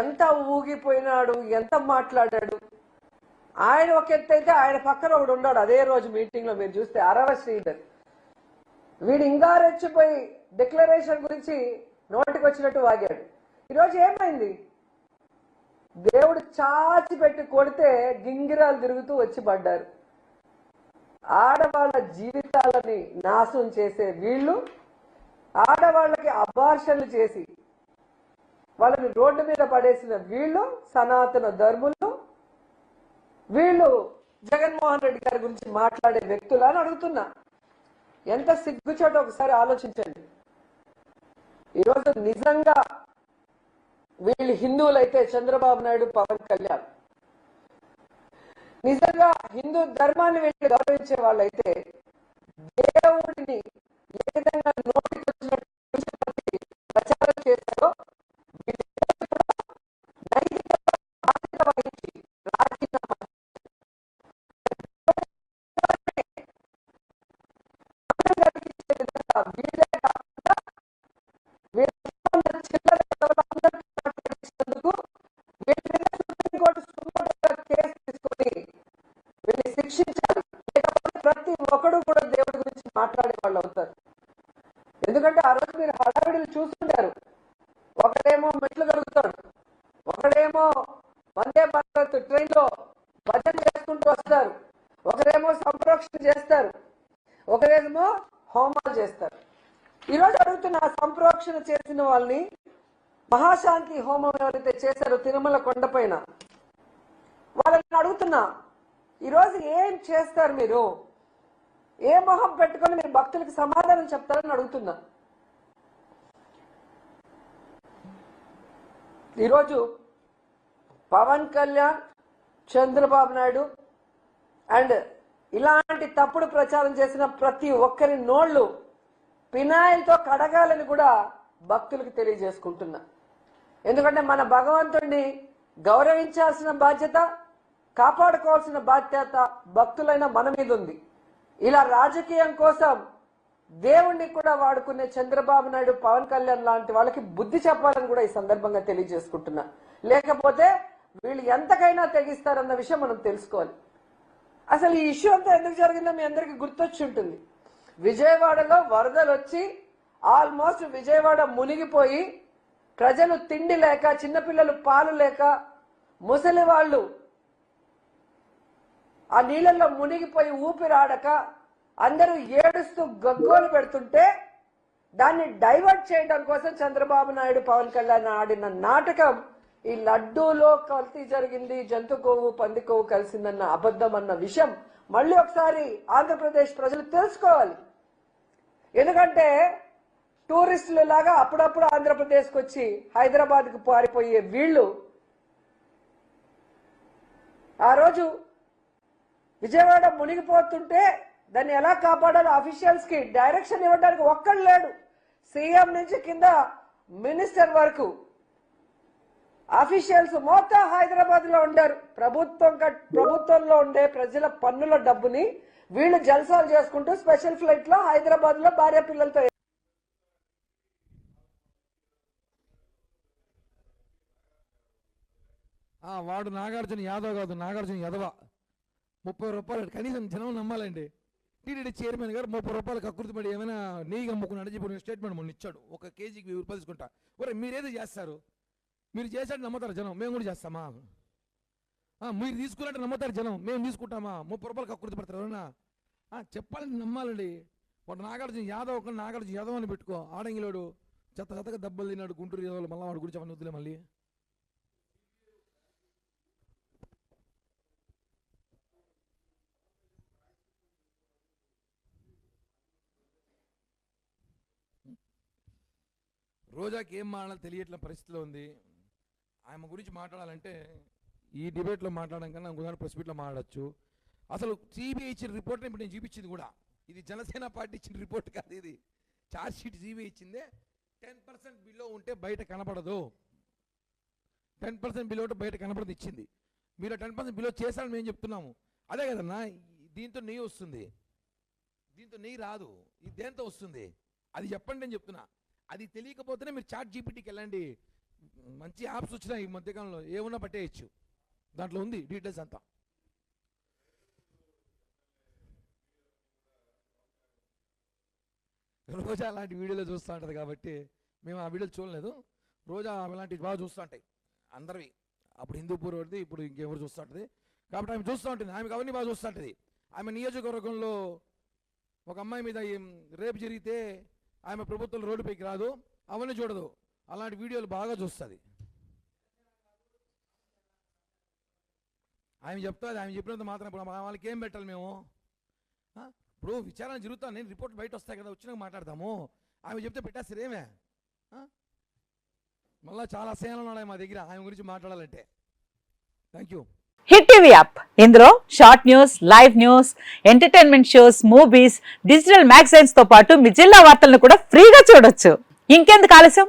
ఎంత ఊగిపోయినాడు ఎంత మాట్లాడాడు. ఆయన ఒక ఎత్తు అయితే ఆయన పక్కన ఒకడు ఉన్నాడు అదే రోజు మీటింగ్లో మీరు చూస్తే అరవ శ్రీధర్. వీడు ఇంకా రెచ్చిపోయి డిక్లరేషన్ గురించి నోటికి వచ్చినట్టు వాగాడు. ఈరోజు ఏమైంది? దేవుడు చాచి పెట్టి కొడితే గింగిరాలు తిరుగుతూ వచ్చి పడ్డారు. ఆడవాళ్ళ జీవితాలని నాశనం చేసే వీళ్ళు ఆడవాళ్ళకి అబార్షన్లు చేసి వాళ్ళని రోడ్డు మీద పడేసిన వీళ్ళు సనాతన ధర్ములు. వీళ్ళు జగన్మోహన్ రెడ్డి గారి గురించి మాట్లాడే వ్యక్తులు అని అడుగుతున్నా. ఎంత సిగ్గుచోట ఒకసారి ఆలోచించండి. ఈరోజు నిజంగా వీళ్ళు హిందువులైతే చంద్రబాబు నాయుడు పవన్ కళ్యాణ్. నిజంగా హిందూ ధర్మాన్ని వీళ్ళు గౌరవించే వాళ్ళైతే వీళ్ళే కాకుండా వీళ్ళ చిల్లర ఎవరందరికీ వీళ్ళ మీద సుప్రీంకోర్టు సుమోటోగా కేసు తీసుకొని వీళ్ళని శిక్షించాలి లేకపోతే ప్రతి ఒక్కడు కూడా దేవుడి గురించి మాట్లాడే వాళ్ళు అవుతారు ఎందుకంటే ఆ రోజు మీరు హడావిడిని చూస్తుంటారు ఒకడేమో మెట్లు కలుగుతాడు ఒకడేమో వందే భారత్ ట్రైన్లో భజన చేసుకుంటూ వస్తారు ఒకరేమో సంప్రోక్షణ చేస్తారు ఒకరేమో హోమాలు చేస్తారు. ఈరోజు అడుగుతున్న సంప్రోక్షణ చేసిన వాళ్ళని మహాశాంతి హోమం ఎవరైతే చేశారో తిరుమల కొండపైన వాళ్ళని అడుగుతున్నా ఈరోజు ఏం చేస్తారు మీరు? ఏ మొహం పెట్టుకొని మీరు భక్తులకు సమాధానం చెప్తారని అడుగుతున్నా. ఈరోజు పవన్ కళ్యాణ్ చంద్రబాబు నాయుడు అండ్ ఇలాంటి తప్పుడు ప్రచారం చేసిన ప్రతి ఒక్కరి నోళ్ళు పినాయిల్తో కడగాలని కూడా భక్తులకు తెలియజేసుకుంటున్నా. ఎందుకంటే మన భగవంతుణ్ణి గౌరవించాల్సిన బాధ్యత కాపాడుకోవాల్సిన బాధ్యత భక్తులైన మన మీద ఉంది. ఇలా రాజకీయం కోసం దేవుణ్ణి కూడా వాడుకునే చంద్రబాబు నాయుడు పవన్ కళ్యాణ్ లాంటి వాళ్ళకి బుద్ధి చెప్పాలని కూడా ఈ సందర్భంగా తెలియజేసుకుంటున్నా. లేకపోతే వీళ్ళు ఎంతకైనా తెగిస్తారన్న విషయం మనం తెలుసుకోవాలి. అసలు ఈ ఇష్యూ అంతా ఎందుకు జరిగిందో మీ అందరికీ గుర్తొచ్చి ఉంటుంది విజయవాడలో వరదలు వచ్చి ఆల్మోస్ట్ విజయవాడ మునిగిపోయి ప్రజలు తిండి లేక చిన్నపిల్లలు పాలు లేక ముసలి వాళ్ళు ఆ నీళ్ళల్లో మునిగిపోయి ఊపిరాడక అందరూ ఏడుస్తూ గగ్గోలు పెడుతుంటే దాన్ని డైవర్ట్ చేయడం కోసం చంద్రబాబు నాయుడు పవన్ కళ్యాణ్ ఆడిన నాటకం ఈ లడ్డూలో కల్తీ జరిగింది జంతు కొవ్వు పంది కొవ్వు కలిసిందన్న అబద్ధం అన్న విషయం మళ్ళీ ఒకసారి ఆంధ్రప్రదేశ్ ప్రజలు తెలుసుకోవాలి. ఎందుకంటే టూరిస్టులు లాగా అప్పుడప్పుడు ఆంధ్రప్రదేశ్కి వచ్చి హైదరాబాద్కు పారిపోయే వీళ్ళు ఆ రోజు విజయవాడ మునిగిపోతుంటే దాన్ని ఎలా కాపాడాలో అఫీషియల్స్కి డైరెక్షన్ ఇవ్వడానికి ఒక్కడు లేడు. సీఎం నుంచి కింద మినిస్టర్ వరకు అఫీషియల్స్ మొత్తం హైదరాబాద్లో ఉండారు. ప్రభుత్వం కట్- ప్రభుత్వంలో ఉండే ప్రజల పన్నుల డబ్బుని వీళ్ళు జల్సాలు చేసుకుంటూ స్పెషల్ ఫ్లైట్లో హైదరాబాద్లో భార్య పిల్లలతో వాడు నాగార్జున యాదవ్ కాదు నాగార్జున యాదవ. ముప్పై రూపాయలు కనీసం జనం నమ్మాలండి. టీడీడీ చైర్మన్ గారు ముప్పై రూపాయలు కకృతి పడి ఏమైనా నెయ్యి అమ్ముకున్నాడని చెప్పి స్టేట్మెంట్ మొన్న ఇచ్చాడు. ఒక కేజీకి వెయ్యి రూపాయలు తీసుకుంటా. ఒరే మీరేదో చేస్తారు? మీరు చేశాడు నమ్ముతారు జనం మేము కూడా చేస్తామా? మీరు తీసుకున్నట్టు నమ్ముతారు జనం మేము తీసుకుంటామా? ముప్పై రూపాయలు కక్కుర్తి పడతారు ఎవరన్నా? ఆ, చెప్పాలని నమ్మాలండి. వాడు నాగార్జున యాదవ్ ఒక నాగార్జున యాదవ్ అని పెట్టుకో ఆడంగిలోడు చెత్త చెత్తగా దెబ్బలు తిన్నాడు గుంటూరు యాదవ్ మళ్ళీ వాడి గురించి అవన్నీ వద్దులే మళ్ళీ. రోజాకి ఏం మానాలో తెలియట్ల పరిస్థితిలో ఉంది. ఆమె గురించి మాట్లాడాలంటే ఈ డిబేట్లో మాట్లాడడం కన్నా ఉదాహరణ ప్రెస్ మీట్లో మాట్లాడచ్చు. అసలు సిబిఐ ఇచ్చిన రిపోర్ట్ ఇప్పుడు నేను చూపించింది కూడా. ఇది జనసేన పార్టీ ఇచ్చిన రిపోర్ట్ కాదు ఇది. ఛార్జ్ షీట్ సిబిఐ ఇచ్చిందే. టెన్ పర్సెంట్ బిలో ఉంటే బయట కనపడదు టెన్ పర్సెంట్ బిలో ఉంటే బయట కనపడదు ఇచ్చింది. మీరు టెన్ పర్సెంట్ బిలో చేశారని మేము చెప్తున్నాము. అదే కదన్నా దీంతో నెయ్యి వస్తుంది. దీంతో నెయ్యి రాదు. ఇది దేంతో వస్తుంది? అది చెప్పండి నేను చెప్తున్నా. అది తెలియకపోతేనే మీరు చాట్ జీపీటీకి వెళ్ళండి. మంచి యాప్స్ వచ్చినాయి ఈ మధ్యకాలంలో. ఏమున్నా పట్టేయచ్చు. దాంట్లో ఉంది డీటెయిల్స్ అంతా. రోజా అలాంటి వీడియోలు చూస్తూ ఉంటుంది కాబట్టి మేము ఆ వీడియోలు చూడలేదు. రోజా అలాంటివి బాగా చూస్తూ ఉంటాయి. అందరివి. అప్పుడు హిందూపూర్ పూర్వది ఇప్పుడు ఇంకెవరు చూస్తూ ఉంటుంది. కాబట్టి ఆమె చూస్తూ ఉంటుంది. ఆమెకు అవన్నీ బాగా చూస్తూ ఉంటుంది. ఆమె నియోజకవర్గంలో ఒక అమ్మాయి మీద రేపు జరిగితే ఆమె ప్రభుత్వం రోడ్డుపైకి రాదు. అవన్నీ చూడదు. అలాంటి వీడియోలు బాగా చూస్తుంది. ఆమె చెప్తుంది ఆమె చెప్పినంత మాత్రం ఇప్పుడు వాళ్ళకి ఏం పెట్టాలి మేము? ఇప్పుడు విచారణ జరుగుతాను నేను రిపోర్ట్ బయట వస్తాయి కదా వచ్చినాక మాట్లాడదాము ఆమె చెప్తే పెట్టేస్తారు ఏమే? మళ్ళీ చాలా సేనలు ఉన్నాయి మా దగ్గర ఆమె గురించి మాట్లాడాలంటే. Thank you hit TV app. ఇందులో short news live news entertainment shows movies digital మ్యాగజైన్స్తో పాటు మీ జిల్లా వార్తలను కూడా ఫ్రీగా చూడొచ్చు. ఇంకెందుకు ఆలస్యం?